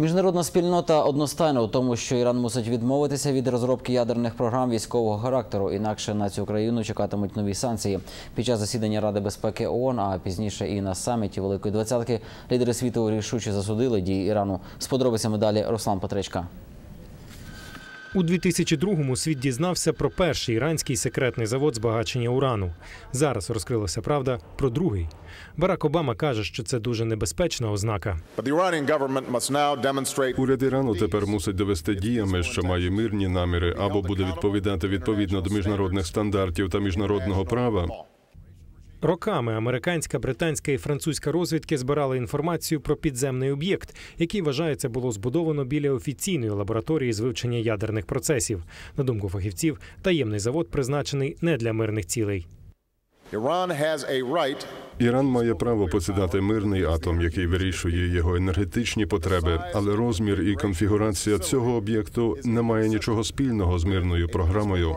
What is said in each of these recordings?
Міжнародна спільнота одностайна у тому, що Іран мусить відмовитися від розробки ядерних програм військового характеру. Інакше на цю країну чекатимуть нові санкції. Під час засідання Ради безпеки ООН, а пізніше і на саміті Великої Двадцятки, лідери світу рішуче засудили дії Ірану. З подробицями далі Руслан Петричка. У 2002-му світ дізнався про перший іранський секретний завод збагачення урану. Зараз розкрилася правда про другий. Барак Обама каже, що це дуже небезпечна ознака. Уряд Ірану тепер мусить довести діями, що має мирні наміри, або буде відповідати відповідно до міжнародних стандартів та міжнародного права. Роками американська, британська і французька розвідки збирали інформацію про підземний об'єкт, який вважається було збудовано біля офіційної лабораторії з вивчення ядерних процесів. На думку фахівців, таємний завод призначений не для мирних цілей. Іран має право посідати мирний атом, який вирішує його енергетичні потреби, але розмір і конфігурація цього об'єкту не має нічого спільного з мирною програмою.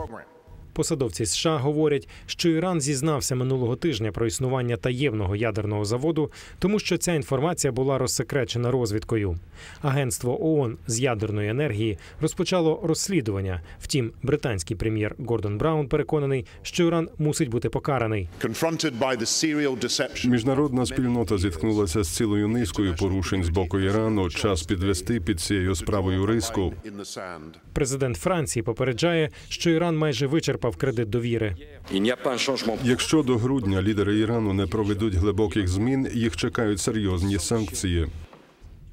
Посадовці США говорять, що Іран зізнався минулого тижня про існування таємного ядерного заводу, тому що ця інформація була розсекречена розвідкою. Агентство ООН з ядерної енергії розпочало розслідування. Втім, британський прем'єр Гордон Браун переконаний, що Іран мусить бути покараний. Міжнародна спільнота зіткнулася з цілою низкою порушень з боку Ірану. Час підвести під цією справою риску. Президент Франції попереджає, що Іран майже вичерпав кредит довіри. Якщо до грудня лідери Ірану не проведуть глибоких змін, їх чекають серйозні санкції.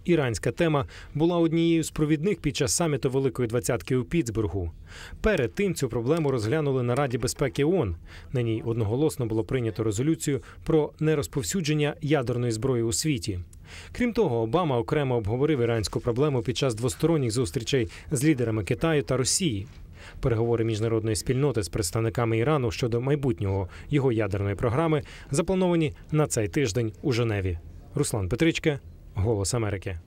Іранська тема була однією з провідних під час саміту Великої двадцятки у Пітсбургу. Перед тим цю проблему розглянули на Раді безпеки ООН. На ній одноголосно було прийнято резолюцію про нерозповсюдження ядерної зброї у світі. Крім того, Обама окремо обговорив іранську проблему під час двосторонніх зустрічей з лідерами Китаю та Росії. Переговори міжнародної спільноти з представниками Ірану щодо майбутнього його ядерної програми заплановані на цей тиждень у Женеві. Руслан Петричка, Голос Америки.